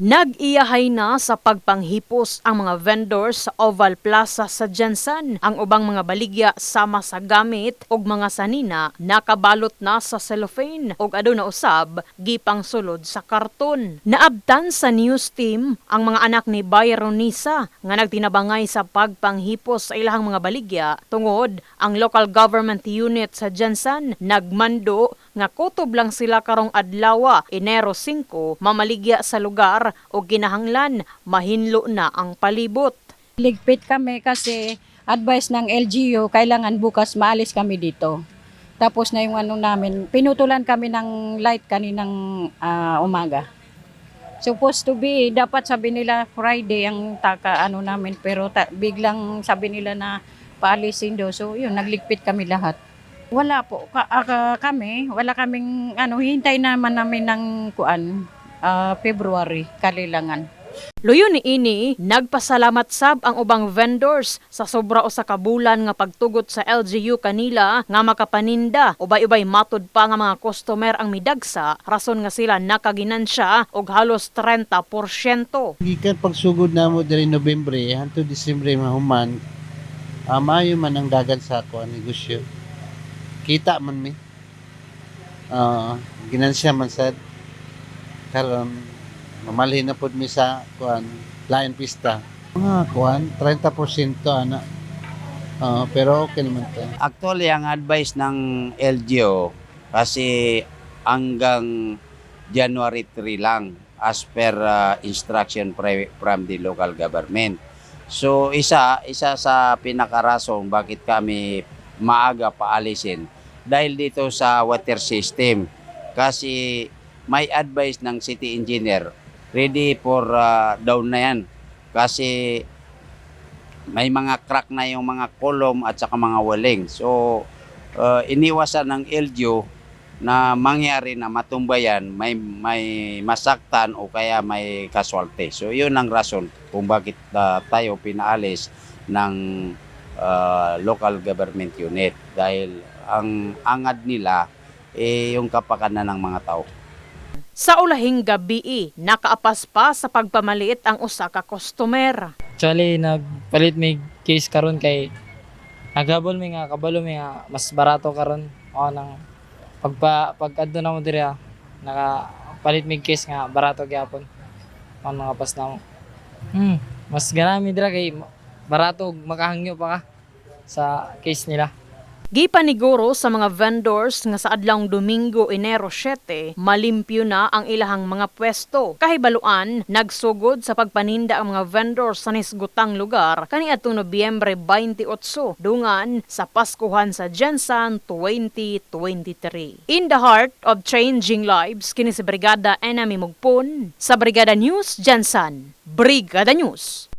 Nag-iyahay na sa pagpanghipos ang mga vendors sa Oval Plaza sa Jensen. Ang ubang mga baligya sama sa gamit ug mga sanina nakabalot na sa cellophane ug aduna usab gipang sulod sa karton. Naabtan sa news team ang mga anak ni Byron Nisa nga nagtinabangay sa pagpanghipos sa ilahang mga baligya tungod ang local government unit sa Jensen nagmando nga kutob lang sila karong adlaw Enero 5 mamaligya sa lugar o ginahanglan mahinlo na ang palibot. Ligpit kami kasi advice ng LGU, kailangan bukas maalis kami dito. Tapos na yung ano namin, pinutulan kami ng light kaninang ah, umaga. Supposed to be, dapat sabi nila Friday ang taka ano namin, pero ta- biglang sabi nila na paalisin daw. So yun, nagligpit kami lahat. Wala po, ka- ah, ka- kami, wala kaming, ano, hintay naman namin ng kuan, ah, February, kalilangan. Luyo ni ini, nagpasalamat sab ang ubang vendors sa sobra o sa kabulan nga pagtugot sa LGU kanila nga makapaninda. Ubay-ubay matud pa nga mga customer ang midagsa, rason nga sila nakaginansya og halos 30%. Gikan pagsugod na mo diri Nobyembre hantud Disyembre mahuman. Uh, maayo man ang dagan sa ako ang negosyo. Kita man mi. Ah, ginansya man sad. Karon mamalhin na pud mi sa kuan Lion Pista. Mga kuan 30% ana. Ah, pero okay naman to. Actually, ang advice ng LGO kasi hanggang January 3 lang as per uh, instruction from the local government. So isa isa sa pinakarason bakit kami maaga paalisin dahil dito sa water system kasi may advice ng city engineer ready for uh, down na yan kasi may mga crack na yung mga kolom at saka mga waling. So, uh, iniwasan ng LGU na mangyari na matumbayan, may, may masaktan o kaya may casualty. So, yun ang rason kung bakit uh, tayo pinaalis ng uh, local government unit. Dahil ang angad nila eh, yung kapakanan ng mga tao. Sa ulahing gabi, nakaapas pa sa pagpamaliit ang usa ka customer. Actually, nagpalit may case karon kay naghabol mi nga kabalo mi nga mas barato karon o nang pagpa pag adto na mo diri ah, nakapalit may case nga barato gyapon. O mga pas na mo. Hmm, mas ganami dira kay barato ug makahangyo pa ka sa case nila. Gipaniguro sa mga vendors nga sa adlawng Domingo, Enero 7, malimpyo na ang ilahang mga pwesto. Kahibaluan, nagsugod sa pagpaninda ang mga vendors sa nisgutang lugar kaniadtong Nobyembre 28 dungan sa Paskuhan sa Jensan 2023. In the heart of changing lives, kini si Brigada Enemy Mugpon sa Brigada News Jensan. Brigada News.